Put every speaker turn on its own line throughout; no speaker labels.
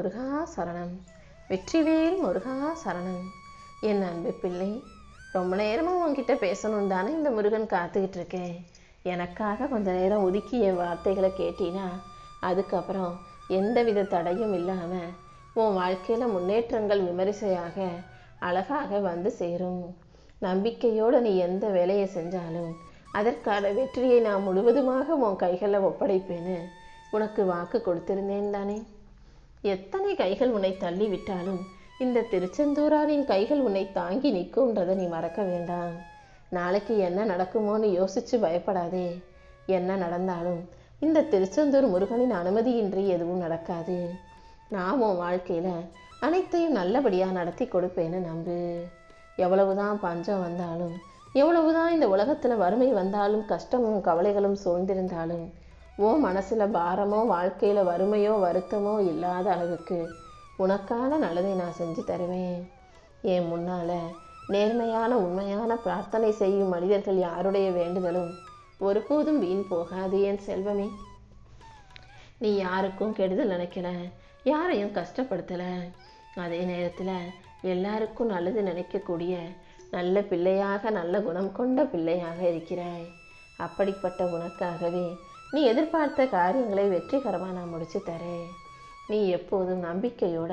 முருகா சரணம். வெற்றிவேல் முருகா சரணம். என் அன்பு பிள்ளை ரொம்ப நேரமாக உங்ககிட்ட பேசணும் தானே இந்த முருகன் காத்துக்கிட்டு இருக்கேன் எனக்காக கொஞ்ச நேரம் ஒதுக்கி என் வார்த்தைகளை கேட்டினா அதுக்கப்புறம் எந்தவித தடையும் இல்லாமல் உன் வாழ்க்கையில் முன்னேற்றங்கள் விமரிசையாக அழகாக வந்து சேரும். நம்பிக்கையோடு நீ எந்த வேலையை செஞ்சாலும் அதற்கான வெற்றியை நான் முழுவதுமாக உன் கைகளில் ஒப்படைப்பேன்னு உனக்கு வாக்கு கொடுத்திருந்தேன் தானே எத்தனை கைகள் உன்னை தள்ளி விட்டாலும் இந்த திருச்செந்தூரானின் கைகள் உன்னை தாங்கி நிற்கும்ன்றதை நீ மறக்க வேண்டாம். நாளைக்கு என்ன நடக்குமோன்னு யோசிச்சு பயப்படாதே. என்ன நடந்தாலும் இந்த திருச்செந்தூர் முருகனின் அனுமதியின்றி எதுவும் நடக்காது. நான் உன் வாழ்க்கையில் அனைத்தையும் நல்லபடியாக நடத்தி கொடுப்பேன்னு நம்பு. எவ்வளவுதான் பஞ்சம் வந்தாலும் எவ்வளவுதான் இந்த உலகத்தில் வறுமை வந்தாலும் கஷ்டமும் கவலைகளும் சூழ்ந்திருந்தாலும் ஓ மனசில் பாரமோ வாழ்க்கையில் வறுமையோ வருத்தமோ இல்லாத அளவுக்கு உனக்கான நல்லதை நான் செஞ்சு தருவேன். என் முன்னால் நேர்மையான உண்மையான பிரார்த்தனை செய்யும் மனிதர்கள் யாருடைய வேண்டுதலும் ஒருபோதும் வீண் போகாது என் செல்வமே. நீ யாருக்கும் கெடுதல் நினைக்கல யாரையும் கஷ்டப்படுத்தலை. அதே நேரத்தில் எல்லாருக்கும் நல்லது நினைக்கக்கூடிய நல்ல பிள்ளையாக நல்ல குணம் கொண்ட பிள்ளையாக இருக்கிறாய். அப்படிப்பட்ட உனக்காகவே நீ எதிர்பார்த்த காரியங்களை வெற்றிகரமாக நான் முடிச்சு தரேன். நீ எப்போதும் நம்பிக்கையோட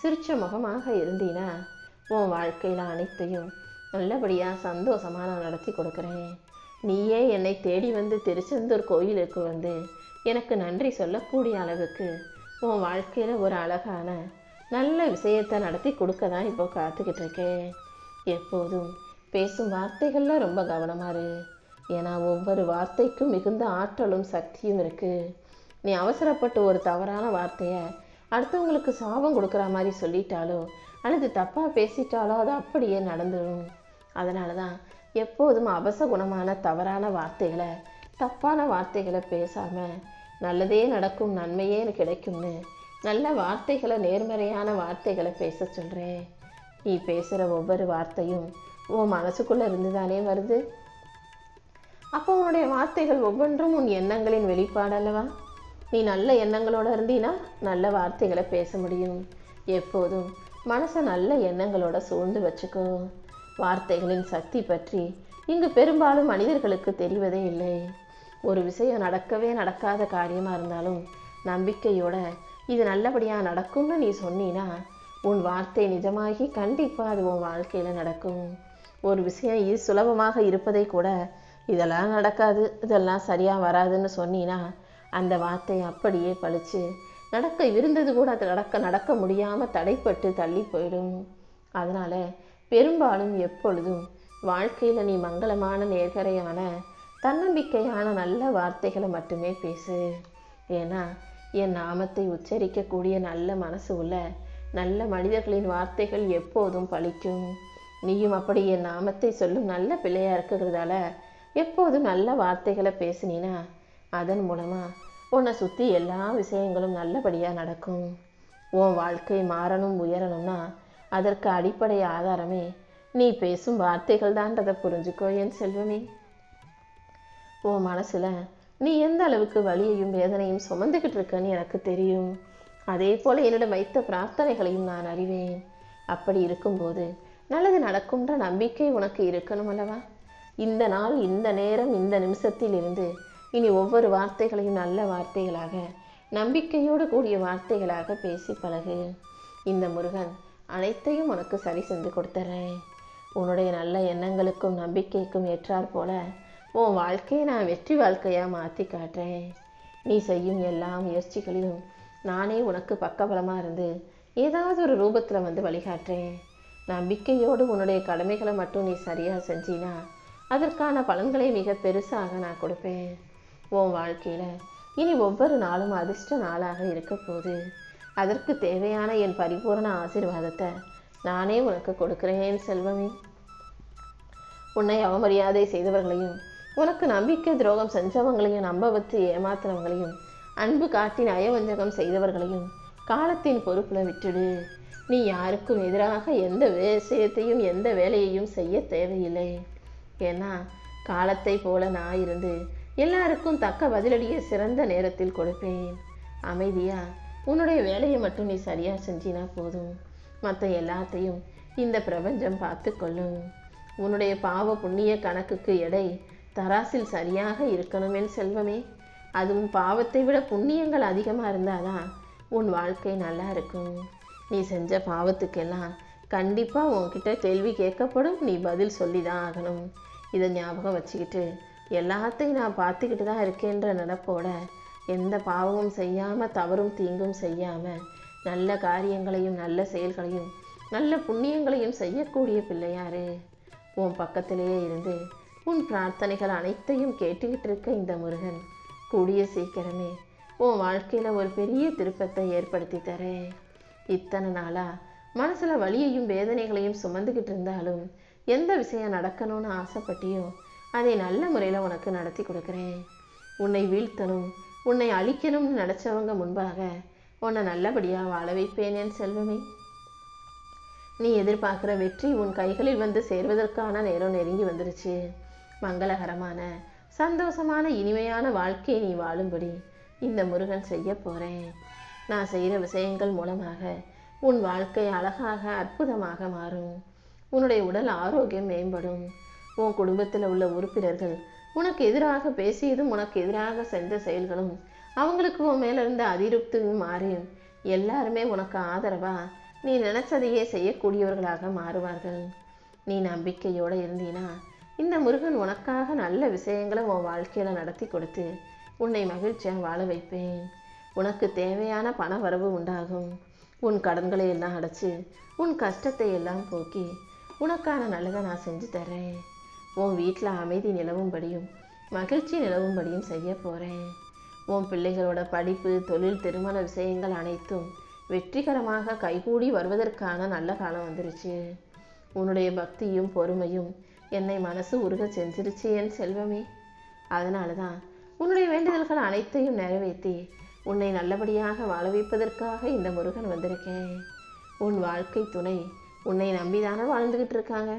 சிரிச்ச முகமாக இருந்தீனா உன் வாழ்க்கையில் அனைத்தையும் நல்லபடியாக சந்தோஷமாக நான் நடத்தி கொடுக்குறேன். நீயே என்னை தேடி வந்து திருச்செந்தூர் கோயிலுக்கு வந்து எனக்கு நன்றி சொல்லக்கூடிய அளவுக்கு உன் வாழ்க்கையில் ஒரு அழகான நல்ல விஷயத்தை நடத்தி கொடுக்க தான் இப்போ காத்துக்கிட்டு இருக்கேன். எப்போதும் பேசும் வார்த்தைகளில் ரொம்ப கவனமாக இரு. ஏன்னா ஒவ்வொரு வார்த்தைக்கும் மிகுந்த ஆற்றலும் சக்தியும் இருக்குது நீ அவசரப்பட்டு ஒரு தவறான வார்த்தையை அடுத்தவங்களுக்கு சாபம் கொடுக்குற மாதிரி சொல்லிட்டாலோ அல்லது தப்பாக பேசிட்டாலோ அது அப்படியே நடந்துடும் அதனால தான் எப்போதும் அபசகுணமான தவறான வார்த்தைகளை தப்பான வார்த்தைகளை பேசாமல் நல்லதே நடக்கும் நன்மையே எனக்கு கிடைக்கும்னு நல்ல வார்த்தைகளை நேர்மறையான வார்த்தைகளை பேச சொல்கிறேன் நீ பேசுகிற ஒவ்வொரு வார்த்தையும் உன் மனசுக்குள்ளே இருந்து தானே வருது. அப்போ உன்னுடைய வார்த்தைகள் ஒவ்வொன்றும் உன் எண்ணங்களின் வெளிப்பாடு அல்லவா? நீ நல்ல எண்ணங்களோடு இருந்தீன்னா நல்ல வார்த்தைகளை பேச முடியும். எப்போதும் மனசை நல்ல எண்ணங்களோட சூழ்ந்து வச்சுக்கோ. வார்த்தைகளின் சக்தி பற்றி இங்கு பெரும்பாலும் மனிதர்களுக்கு தெரிவதே இல்லை. ஒரு விஷயம் நடக்கவே நடக்காத காரியமாக இருந்தாலும் நம்பிக்கையோட இது நல்லபடியாக நடக்கும்னு நீ சொன்னீனா உன் வார்த்தை நிஜமாகி கண்டிப்பாக அது உன் வாழ்க்கையில் நடக்கும். ஒரு விஷயம் இது சுலபமாக இருப்பதை கூட இதெல்லாம் நடக்காது இதெல்லாம் சரியாக வராதுன்னு சொன்னீன்னா அந்த வார்த்தை அப்படியே பழிச்சு நடக்க இருந்தது கூட அது நடக்க நடக்க முடியாமல் தடைப்பட்டு தள்ளி போயிடும். அதனால் பெரும்பாலும் எப்பொழுதும் வாழ்க்கையில் நீ மங்களமான நேர்கரையான தன்னம்பிக்கையான நல்ல வார்த்தைகளை மட்டுமே பேசு. ஏன்னா என் நாமத்தை உச்சரிக்கக்கூடிய நல்ல மனசு உள்ள நல்ல மனிதர்களின் வார்த்தைகள் எப்போதும் பழிக்கும். நீயும் அப்படி என் நாமத்தை சொல்லும் நல்ல பிள்ளையாக இருக்கிறதால எப்போதும் நல்ல வார்த்தைகளை பேசினீனா அதன் மூலமாக உன்னை சுற்றி எல்லா விஷயங்களும் நல்லபடியாக நடக்கும். உன் வாழ்க்கை மாறணும் உயரணும்னா அதற்கு அடிப்படை ஆதாரமே நீ பேசும் வார்த்தைகள் தான்றதை புரிஞ்சுக்கோ என் செல்வமே. உன் மனசில் நீ எந்த அளவுக்கு வலியையும் வேதனையும் சுமந்துக்கிட்டு இருக்கன்னு எனக்கு தெரியும். அதே போல் என்னிடம் வைத்த பிரார்த்தனைகளையும் நான் அறிவேன். அப்படி இருக்கும்போது நல்லது நடக்கும்ன்ற நம்பிக்கை உனக்கு இருக்கணும் அல்லவா? இந்த நாள் இந்த நேரம் இந்த நிமிஷத்தில் இருந்து இனி ஒவ்வொரு வார்த்தைகளையும் நல்ல வார்த்தைகளாக நம்பிக்கையோடு கூடிய வார்த்தைகளாக பேசி பழகு. இந்த முருகன் அனைத்தையும் உனக்கு சரி செஞ்சு கொடுத்துட்றேன் உன்னுடைய நல்ல எண்ணங்களுக்கும் நம்பிக்கைக்கும் ஏற்றாற் போல உன் வாழ்க்கையை நான் வெற்றி வாழ்க்கையாக மாற்றி காட்டுறேன். நீ செய்யும் எல்லா முயற்சிகளிலும் நானே உனக்கு பக்கபலமாக இருந்து ஏதாவது ஒரு ரூபத்தில் வந்து வழிகாட்டுறேன். நம்பிக்கையோடு உன்னுடைய கடமைகளை மட்டும் நீ சரியாக செஞ்சினா அதற்கான பலன்களை மிக பெருசாக நான் கொடுப்பேன். உன் வாழ்க்கையில் இனி ஒவ்வொரு நாளும் அதிர்ஷ்ட நாளாக இருக்க போகுது அதற்கு தேவையான என் பரிபூரண ஆசீர்வாதத்தை நானே உனக்கு கொடுக்கிறேன் செல்வமே. உன்னை அவமரியாதை செய்தவர்களையும் உனக்கு நம்பிக்கை துரோகம் செஞ்சவங்களையும் நம்ப வச்சு ஏமாத்துறவங்களையும் அன்பு காட்டி நயவஞ்சகம் செய்தவர்களையும் காலத்தின் பொறுப்பில் விட்டுடு. நீ யாருக்கும் எதிராக எந்த விஷயத்தையும் எந்த வேலையையும் செய்ய தேவையில்லை. ஏன்னா காலத்தை போல நான் இருந்து எல்லாருக்கும் தக்க பதிலடியை சிறந்த நேரத்தில் கொடுப்பேன். அமைதியா உன்னுடைய வேலையை மட்டும் நீ சரியா செஞ்சினா போதும். மற்ற எல்லாத்தையும் இந்த பிரபஞ்சம் பார்த்து கொள்ளும். உன்னுடைய பாவ புண்ணிய கணக்குக்கு எடை தராசில் சரியாக இருக்கணுமே செல்வமே. அதுவும் பாவத்தை விட புண்ணியங்கள் அதிகமாக இருந்தாதான் உன் வாழ்க்கை நல்லா இருக்கும். நீ செஞ்ச பாவத்துக்கெல்லாம் கண்டிப்பாக உன்கிட்ட கேள்வி கேட்கப்படும். நீ பதில் சொல்லி தான் ஆகணும். இதை ஞாபகம் வச்சுக்கிட்டு எல்லாத்தையும் நான் பார்த்துக்கிட்டு தான் இருக்கேன்ற நினப்போட எந்த பாவமும் செய்யாமல் தவறும் தீங்கும் செய்யாமல் நல்ல காரியங்களையும் நல்ல செயல்களையும் நல்ல புண்ணியங்களையும் செய்யக்கூடிய பிள்ளையாரு. உன் பக்கத்திலேயே இருந்து உன் பிரார்த்தனைகள் அனைத்தையும் கேட்டுக்கிட்டு இருக்க இந்த முருகன் கூடிய சீக்கிரமே உன் வாழ்க்கையில் ஒரு பெரிய திருப்பத்தை ஏற்படுத்தி தரேன். இத்தனை நாளாக மனசில் வலியையும் வேதனைகளையும் சுமந்துக்கிட்டு இருந்தாலும் எந்த விஷயம் நடக்கணும்னு ஆசைப்பட்டியோ அதை நல்ல முறையில் உனக்கு நடத்தி கொடுக்குறேன். உன்னை வீழ்த்தணும் உன்னை அழிக்கணும்னு நினச்சவங்க முன்பாக உன்னை நல்லபடியாக வாழ வைப்பேன் என் செல்வமே. நீ எதிர்பார்க்குற வெற்றி உன் கைகளில் வந்து சேர்வதற்கான நேரம் நெருங்கி வந்துருச்சு. மங்களகரமான சந்தோஷமான இனிமையான வாழ்க்கையை நீ வாழும்படி இந்த முருகன் செய்ய போகிறேன் நான் செய்கிற விஷயங்கள் மூலமாக உன் வாழ்க்கை அழகாக அற்புதமாக மாறும். உன்னுடைய உடல் ஆரோக்கியம் மேம்படும். உன் குடும்பத்தில் உள்ள உறுப்பினர்கள் உனக்கு எதிராக பேசியதும் உனக்கு எதிராக செஞ்ச செயல்களும் அவங்களுக்கு உன் மேல இருந்த அதிருப்தியும் மாறி எல்லாருமே உனக்கு ஆதரவா? நீ நினைச்சதையே செய்யக்கூடியவர்களாக மாறுவார்கள். நீ நம்பிக்கையோடு இருந்தீனா இந்த முருகன் உனக்காக நல்ல விஷயங்களை உன் வாழ்க்கையில் நடத்தி கொடுத்து உன்னை மகிழ்ச்சியாக வாழ வைப்பேன். உனக்கு தேவையான பண வரவு உண்டாகும். உன் கடன்களை எல்லாம் அடைச்சு உன் கஷ்டத்தை எல்லாம் போக்கி உனக்கான நல்லதை நான் செஞ்சு தரேன் உன் வீட்டில் அமைதி நிலவும்படியும் மகிழ்ச்சி நிலவும்படியும் செய்ய போகிறேன் உன் பிள்ளைகளோட படிப்பு தொழில் திருமண விஷயங்கள் அனைத்தும் வெற்றிகரமாக கைகூடி வருவதற்கான நல்ல காலம் வந்துருச்சு. உன்னுடைய பக்தியும் பொறுமையும் என்னை மனசு உருக செஞ்சிருச்சு என் செல்வமே. அதனால தான் உன்னுடைய வேண்டுதல்கள் அனைத்தையும் நிறைவேற்றி உன்னை நல்லபடியாக வாழ வைப்பதற்காக இந்த முருகன் வந்திருக்கேன். உன் வாழ்க்கை துணை உன்னை நம்பிதானே வாழ்ந்துக்கிட்டு இருக்காங்க?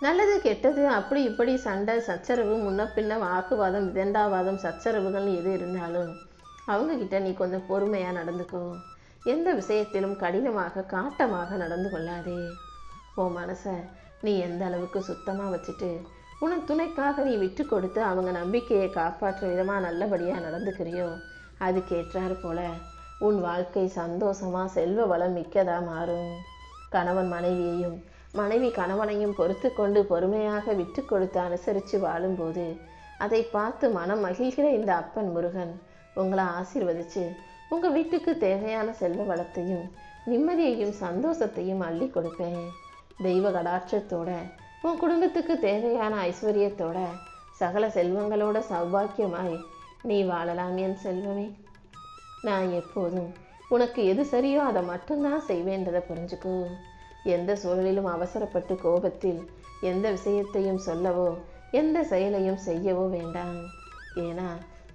நல்லது கெட்டது அப்படி இப்படி சண்டை சச்சரவு முன்ன பின்ன வாக்குவாதம் விதண்டாவாதம் சச்சரவுகள் எது இருந்தாலும் அவங்கக்கிட்ட நீ கொஞ்சம் பொறுமையாக நடந்துக்கோ. எந்த விஷயத்திலும் கடினமாக காட்டமாக நடந்து கொள்ளாதே. உன் மனசை நீ எந்த அளவுக்கு சுத்தமாக வச்சுட்டு உன துணைக்காக நீ விட்டு கொடுத்து அவங்க நம்பிக்கையை காப்பாற்றும் விதமாக நல்லபடியாக நடந்துக்கிறியோ? அதுக்கேற்றாறு போல உன் வாழ்க்கை சந்தோஷமாக செல்வ வளம் மிக்கதா மாறும். கணவன் மனைவியையும் மனைவி கணவனையும் பொறுத்து கொண்டு பொறுமையாக விட்டு கொடுத்து அனுசரித்து வாழும்போது அதை பார்த்து மனம் மகிழ்கிற இந்த அப்பன் முருகன் உங்களை ஆசிர்வதித்து உங்கள் வீட்டுக்கு தேவையான செல்வ வளத்தையும் நிம்மதியையும் சந்தோஷத்தையும் அள்ளி கொடுப்பேன். தெய்வ கடாட்சத்தோட உன் குடும்பத்துக்கு தேவையான ஐஸ்வர்யத்தோட சகல செல்வங்களோட சௌபாக்கியமாய் நீ வாழலாம் என் செல்வமே. நான் எப்போதும் உனக்கு எது சரியோ அதை மட்டும்தான் செய்வேன்றதை புரிஞ்சுக்கோ. எந்த சூழலிலும் அவசரப்பட்டு கோபத்தில் எந்த விஷயத்தையும் சொல்லவோ எந்த செயலையும் செய்யவோ வேண்டாம். ஏன்னா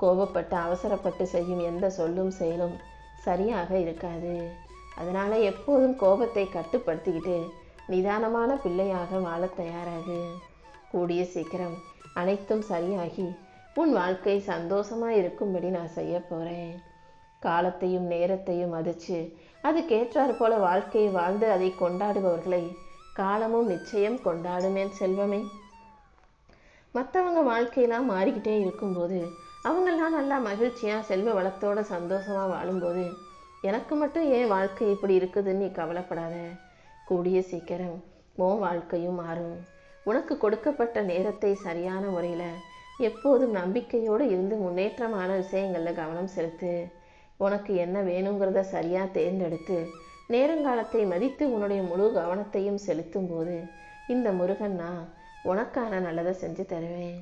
கோபப்பட்டு அவசரப்பட்டு செய்யும் எந்த சொல்லும் செயலும் சரியாக இருக்காது. அதனால் எப்போதும் கோபத்தை கட்டுப்படுத்திக்கிட்டு நிதானமான பிள்ளையாக வாழ தயாராகு. கூடிய சீக்கிரம் அனைத்தும் சரியாகி உன் வாழ்க்கை சந்தோஷமாக இருக்கும்படி நான் செய்ய போகிறேன் காலத்தையும் நேரத்தையும் மதித்து அதுக்கேற்றாறு போல வாழ்க்கையை வாழ்ந்து அதை கொண்டாடுபவர்களை காலமும் நிச்சயம் கொண்டாடுமேன் செல்வமே. மற்றவங்க வாழ்க்கையெல்லாம் மாறிக்கிட்டே இருக்கும்போது அவங்கெல்லாம் நல்லா மகிழ்ச்சியாக செல்வ வளத்தோட சந்தோஷமாக வாழும்போது எனக்கு மட்டும் ஏன் வாழ்க்கை இப்படி இருக்குதுன்னு நீ கவலைப்படாத. கூடிய சீக்கிரம் உன் வாழ்க்கையும் மாறும். உனக்கு கொடுக்கப்பட்ட நேரத்தை சரியான முறையில் எப்போதும் நம்பிக்கையோடு இருந்து முன்னேற்றமான விஷயங்களில் கவனம் செலுத்து. உனக்கு என்ன வேணுங்கிறத சரியாக தேர்ந்தெடுத்து நேரங்காலத்தை மதித்து உன்னுடைய முழு கவனத்தையும் செலுத்தும் போது இந்த முருகன் நான் உனக்கான நல்லதை செஞ்சு தருவேன்.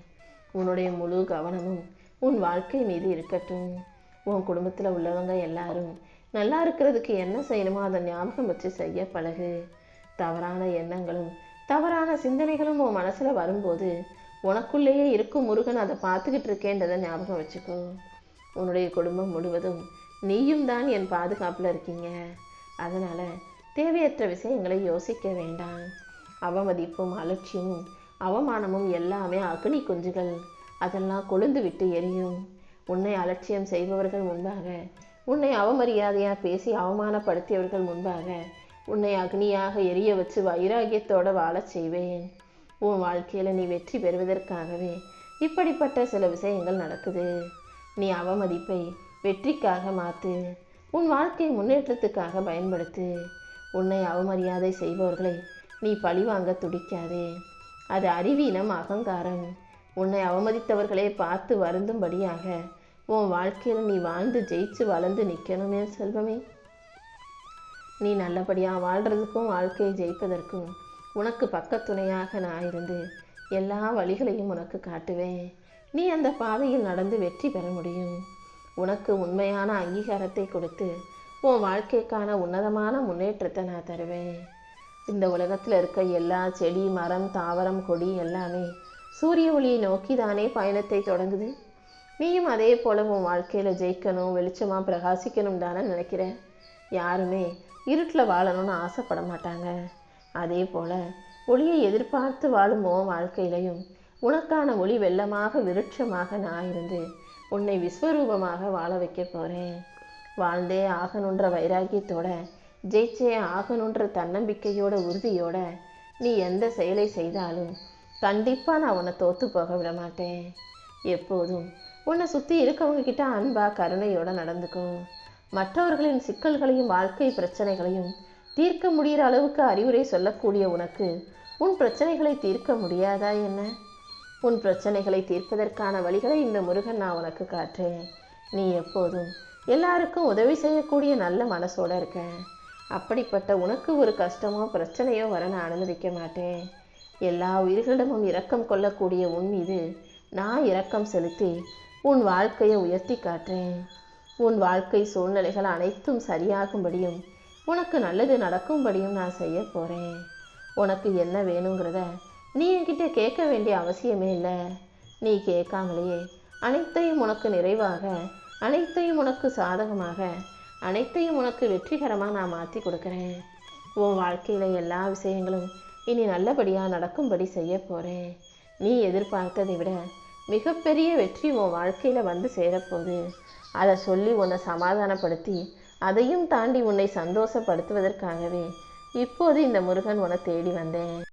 உன்னுடைய முழு கவனமும் உன் வாழ்க்கை மீது இருக்கட்டும். உன் குடும்பத்தில் உள்ளவங்க எல்லாரும் நல்லா இருக்கிறதுக்கு என்ன செய்யணுமோ அதை ஞாபகம் வச்சு செய்ய பழகு. தவறான எண்ணங்களும் தவறான சிந்தனைகளும் உன் மனசில் வரும்போது உனக்குள்ளேயே இருக்கும் முருகன் அதை பார்த்துக்கிட்டு இருக்கேன்றதை ஞாபகம் வச்சுக்கோ. உன்னுடைய குடும்பம் முழுவதும் நீயும் தான் என் பாதுகாப்பில் இருக்கீங்க. அதனால் தேவையற்ற விஷயங்களை யோசிக்க வேண்டாம். அவமதிப்பும் அலட்சியமும் அவமானமும் எல்லாமே அக்னி குஞ்சுகள். அதெல்லாம் கொழுந்து விட்டு எரியும். உன்னை அலட்சியம் செய்பவர்கள் முன்பாக உன்னை அவமரியாதையாக பேசி அவமானப்படுத்தியவர்கள் முன்பாக உன்னை அக்னியாக எரிய வச்சு வைராகியத்தோட வாழச் செய்வேன். உன் வாழ்க்கையில் நீ வெற்றி பெறுவதற்காகவே இப்படிப்பட்ட சில விஷயங்கள் நடக்குது. நீ அவமதிப்பை வெற்றிக்காக மாற்று உன் வாழ்க்கை முன்னேற்றத்துக்காக பயன்படுத்து. உன்னை அவமரியாதை செய்பவர்களை நீ பழிவாங்க துடிக்காதே. அது அறிவீனம் அகங்காரம். உன்னை அவமதித்தவர்களே பார்த்து வருந்தும்படியாக உன் வாழ்க்கையில் நீ வாழ்ந்து ஜெயிச்சு வளர்ந்து நிற்கணுமே செல்வமே. நீ நல்லபடியாக வாழ்கிறதுக்கும் வாழ்க்கையை ஜெயிப்பதற்கும் உனக்கு பக்கத்துணையாக நான் இருந்து எல்லா வழிகளையும் உனக்கு காட்டுவேன். நீ அந்த பாதையில் நடந்து வெற்றி பெற முடியும். உனக்கு உண்மையான அங்கீகாரத்தை கொடுத்து உன் வாழ்க்கைக்கான உன்னதமான முன்னேற்றத்தை நான் தருவேன். இந்த உலகத்தில் இருக்க எல்லா செடி மரம் தாவரம் கொடி எல்லாமே சூரிய ஒளியை நோக்கி தானே பயணத்தை தொடங்குது? நீயும் அதே போல உன் வாழ்க்கையில் ஜெயிக்கணும் வெளிச்சமாக பிரகாசிக்கணும் தானே நினைக்கிற? யாருமே இருட்டில் வாழணும்னு ஆசைப்பட மாட்டாங்க. அதே போல் ஒளியை எதிர்பார்த்து வாழும் உன் வாழ்க்கையிலையும் உனக்கான ஒளி வெள்ளமாக விருட்சமாக நான் இருந்து உன்னை விஸ்வரூபமாக வாழ வைக்க போகிறேன் வாழ்ந்தே ஆகணுன்ற வைராக்கியத்தோட ஜெயிச்சே ஆகணுன்ற தன்னம்பிக்கையோட உறுதியோட நீ எந்த செயலை செய்தாலும் கண்டிப்பாக நான் உன்னை தோற்று போக விட மாட்டேன். எப்போதும் உன்னை சுற்றி இருக்கவங்க கிட்ட அன்பா கருணையோட நடந்துக்கும் மற்றவர்களின் சிக்கல்களையும் வாழ்க்கை பிரச்சனைகளையும் தீர்க்க முடிகிற அளவுக்கு அறிவுரை சொல்லக்கூடிய உனக்கு உன் பிரச்சனைகளை தீர்க்க முடியாதா என்ன? உன் பிரச்சனைகளை தீர்ப்பதற்கான வழிகளை இந்த முருகன் நான் உனக்கு காட்டுறேன். நீ எப்போதும் எல்லாருக்கும் உதவி செய்யக்கூடிய நல்ல மனசோட இருக்க. அப்படிப்பட்ட உனக்கு ஒரு கஷ்டமோ பிரச்சனையோ வர நான் அனுமதிக்க மாட்டேன். எல்லா உயிர்களிடமும் இரக்கம் கொள்ளக்கூடிய உன் மீது நான் இரக்கம் செலுத்தி உன் வாழ்க்கையை உயர்த்தி காட்டுறேன். உன் வாழ்க்கை சூழ்நிலைகள் அனைத்தும் சரியாகும்படியும் உனக்கு நல்லது நடக்கும்படியும் நான் செய்ய போகிறேன் உனக்கு என்ன வேணுங்கிறத நீ என்கிட்ட கேட்க வேண்டிய அவசியமே இல்லை. நீ கேட்காமலேயே அனைத்தையும் உனக்கு நிறைவாக அனைத்தையும் உனக்கு சாதகமாக அனைத்தையும் உனக்கு வெற்றிகரமாக நான் மாற்றி கொடுக்குறேன். உன் வாழ்க்கையில் எல்லா விஷயங்களும் இனி நல்லபடியாக நடக்கும்படி செய்ய போகிறேன் நீ எதிர்பார்த்ததை விட மிகப்பெரிய வெற்றி உன் வாழ்க்கையில் வந்து சேரப்போகுது. அதை சொல்லி உன்னை சமாதானப்படுத்தி அதையும் தாண்டி உன்னை சந்தோஷப்படுத்துவதற்காகவே இப்போது இந்த முருகன் உன்னை தேடி வந்தேன்.